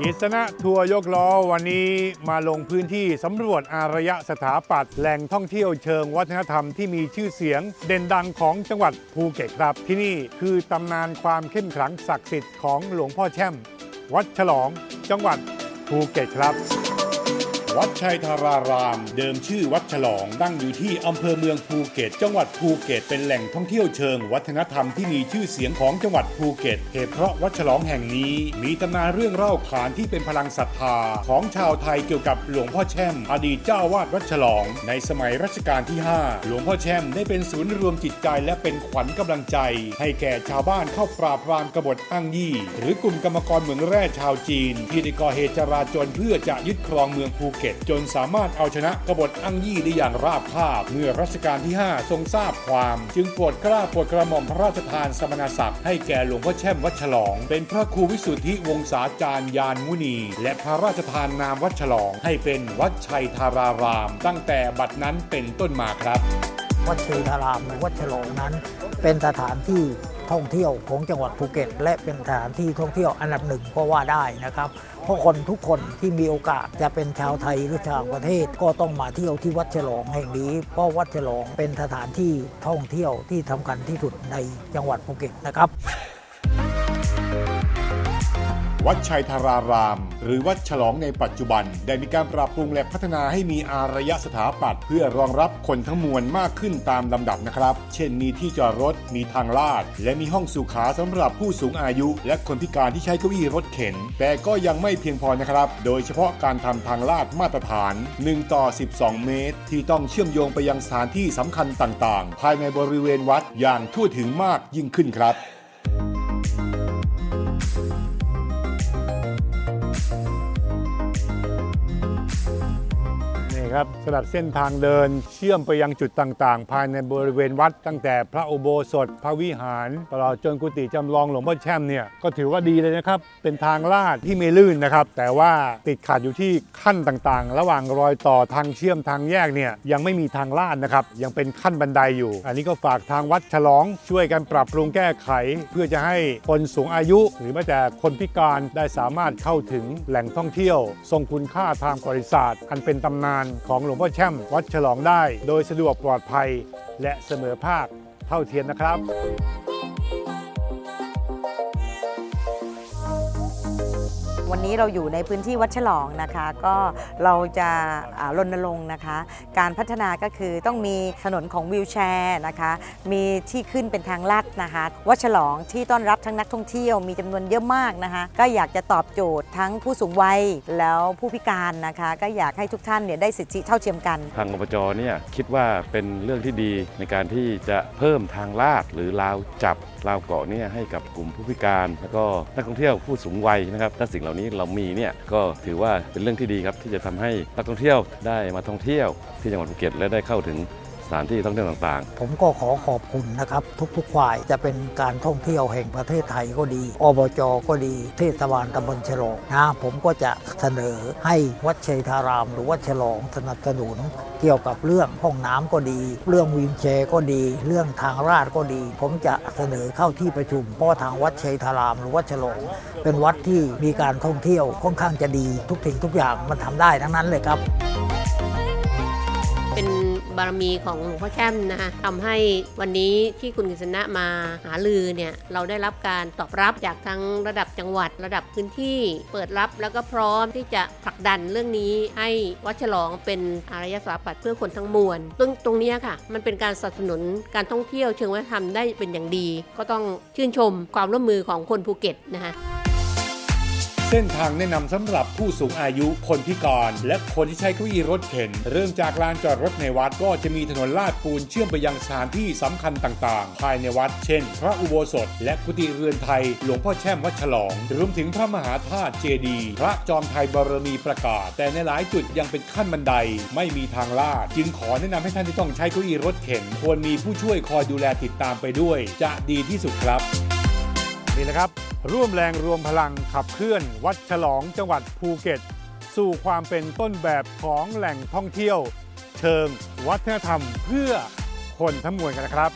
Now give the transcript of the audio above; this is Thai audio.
กิษณะทัวร์ยกล้อวันนี้มาลงพื้นที่สำรวจอารยสถาปัตย์แหล่งท่องเที่ยวเชิงวัฒนธรรมที่มีชื่อเสียงเด่นดังของจังหวัดภูเก็ตครับ ที่นี่คือตำนานความเข้มขลังศักดิ์สิทธิ์ของหลวงพ่อแช่ม วัดฉลองจังหวัดภูเก็ตครับ วัดชัยธาราราม เดิมชื่อวัดฉลอง ตั้งอยู่ที่อำเภอเมืองภูเก็ต จังหวัดภูเก็ต เป็นแหล่งท่องเที่ยวเชิง วัฒนธรรมที่มีชื่อเสียงของจังหวัดภูเก็ตเหตุเพราะวัดฉลองแห่งนี้ มีตำนานเรื่องเล่าขานที่เป็นพลังศรัทธาของชาวไทยเกี่ยวกับหลวงพ่อแช่ม อดีตเจ้าวาดวัดฉลอง ในสมัยรัชกาลที่ 5 หลวงพ่อแช่มได้เป็นศูนย์รวมจิตใจและเป็นขวัญกำลังใจ ให้แก่ชาวบ้านเข้าปราบปรามกบฏอ้างยี่ หรือกลุ่มกรรมกรเหมืองแร่ชาวจีน ที่ได้ก่อเหตุจราจรเพื่อจะยึดครองเมืองภูเก็ตจนสามารถเอาชนะกบฏอ้งยี่ได้อย่างราบคาบ เมื่อรัชกาลที่ 5 ทรงทราบความ จึงโปรดกล้าโปรดกระหม่อมพระราชทานสมณศักดิ์ให้แก่หลวงพ่อแช่มวัดฉลอง เป็นพระครูวิสุทธิวงศาจารย์ยานมุนี และพระราชทานนามวัดฉลอง ให้เป็นวัดชัยธาราราม ตั้งแต่บัดนั้นเป็นต้นมาครับ วัดศรีธารามหรือวัดฉลองนั้น เป็นสถานที่ ท่องเที่ยวของจังหวัดภูเก็ต และเป็นสถานที่ท่องเที่ยวอันดับหนึ่งก็ว่าได้นะครับ เพราะคนทุกคนที่มีโอกาสจะเป็นชาวไทยหรือชาวประเทศก็ต้องมาเที่ยวที่วัดฉลองแห่งนี้ เพราะวัดฉลองเป็นสถานที่ท่องเที่ยวที่สำคัญที่สุดในจังหวัดภูเก็ตนะครับ วัดชัยธาราราม หรือวัดฉลองในปัจจุบัน ได้มีการปรับปรุงและพัฒนาให้มีอารยสถาปัตย์เพื่อรองรับคนทั้งมวลมากขึ้นตามลำดับนะครับ เช่นมีที่จอดรถ มีทางลาด และมีห้องสุขาสำหรับผู้สูงอายุ และคนพิการที่ใช้เก้าอี้รถเข็น แต่ก็ยังไม่เพียงพอนะครับ โดยเฉพาะการทำทางลาดมาตรฐาน 1 ต่อ 12 เมตร ที่ต้องเชื่อมโยงไปยังสถานที่สำคัญต่างๆ ภายในบริเวณวัดอย่างทั่วถึงมากยิ่งขึ้นครับ ครับสำหรับเส้นทางเดินเชื่อมไปยังจุดต่างๆ ภายในบริเวณวัด ตั้งแต่พระอุโบสถ พระวิหารตลอดจนกุฏิจำลองหลวงพ่อแช่มเนี่ยก็ถือว่าดีเลยนะครับ เป็นทางลาดที่ไม่ลื่นนะครับ แต่ว่าติดขัดอยู่ที่ขั้นต่างๆ ระหว่างรอยต่อทางเชื่อมทางแยกเนี่ยยังไม่มีทางลาดนะครับ ยังเป็นขั้นบันไดอยู่ อันนี้ก็ฝากทางวัดฉลองช่วยกันปรับปรุงแก้ไข เพื่อจะให้คนสูงอายุ หรือแม้แต่คนพิการได้สามารถเข้าถึงแหล่งท่องเที่ยว ทรงคุณค่าทางประวัติศาสตร์ อันเป็นตำนานของหลวงพ่อแช่มวัดฉลองได้ โดยสะดวกปลอดภัย และเสมอภาคเท่าเทียมนะครับ วันนี้เราอยู่ในพื้นที่วัดฉลองนะคะ ก็เราจะรณรงค์นะคะ การพัฒนาก็คือต้องมีถนนของวิวแชร์นะคะ มีที่ขึ้นเป็นทางลาดนะคะ วัดฉลองที่ต้อนรับทั้งนักท่องเที่ยวมีจำนวนเยอะมากนะคะ ก็อยากจะตอบโจทย์ทั้งผู้สูงวัยแล้วผู้พิการนะคะ ก็อยากให้ทุกท่านเนี่ยได้สิทธิเท่าเทียมกัน ทางอบจเนี่ยคิดว่าเป็นเรื่องที่ดีในการที่จะเพิ่มทางลาดหรือราวจับราวเกาะเนี่ยให้กับกลุ่มผู้พิการ แล้วก็นักท่องเที่ยวผู้สูงวัยนะครับถ้าสิ่งเหล่านี้เรามีเนี่ยก็ถือว่าเป็นเรื่องที่ดีครับที่จะทำให้นักท่องเที่ยวได้มาท่องเที่ยวที่จังหวัดภูเก็ตและได้เข้าถึง สถานที่ท่องเที่ยวต่างๆ ผมก็ขอขอบคุณนะครับ ทุกๆฝ่ายจะเป็นการท่องเที่ยวแห่งประเทศไทยก็ดี อบจก็ดี เทศบาลตำบลฉลองนะผมก็จะเสนอให้วัดชัยธาราม หรือวัดฉลองสนับสนุน เกี่ยวกับเรื่องห้องน้ำก็ดี เรื่องวีลแชร์ก็ดี เรื่องทางราดก็ดี ผมจะเสนอเข้าที่ประชุมเพราะทางวัดชัยธาราม หรือวัดฉลอง เป็นวัดที่มีการท่องเที่ยวค่อนข้างจะดีทุกสิ่งทุกอย่างมันทำได้ทั้งนั้นเลยครับ บารมีของหลวงพ่อแช่มนะคะทำให้วันนี้ที่คุณกฤษณะมาหาลือเนี่ยเราได้รับการตอบรับจากทั้งระดับจังหวัดระดับพื้นที่เปิดรับแล้วก็พร้อมที่จะผลักดันเรื่องนี้ให้วัดฉลองเป็นอารยสถาปัตย์เพื่อคนทั้งมวลตรงตรงนี้ค่ะ มันเป็นการสนับสนุนการท่องเที่ยวเชิงวัฒนธรรมได้เป็นอย่างดี ก็ต้องชื่นชมความร่วมมือของคนภูเก็ตนะคะ เส้นทางแนะนำสำหรับผู้สูงอายุคนพิการและคนที่ใช้เก้าอี้รถเข็น เริ่มจากลานจอดรถในวัดก็จะมีถนนลาดปูนเชื่อมไปยังสถานที่สำคัญต่างๆ ภายในวัด เช่น พระอุโบสถ และกุฏิเรือนไทย หลวงพ่อแช่มวัดฉลอง รวมถึงพระมหาธาตุเจดีย์พระจอมไทยบารมีประกาศ แต่ในหลายจุดยังเป็นขั้นบันไดไม่มีทางลาด จึงขอแนะนำให้ท่านที่ต้องใช้เก้าอี้รถเข็น ควรมีผู้ช่วยคอยดูแลติดตามไปด้วย จะดีที่สุดครับนี่นะครับ ร่วมแรงรวมพลังขับเคลื่อน วัดฉลองจังหวัดภูเก็ต สู่ความเป็นต้นแบบของแหล่งท่องเที่ยว เชิงวัฒนธรรมเพื่อคนทั้งมวลกันนะครับ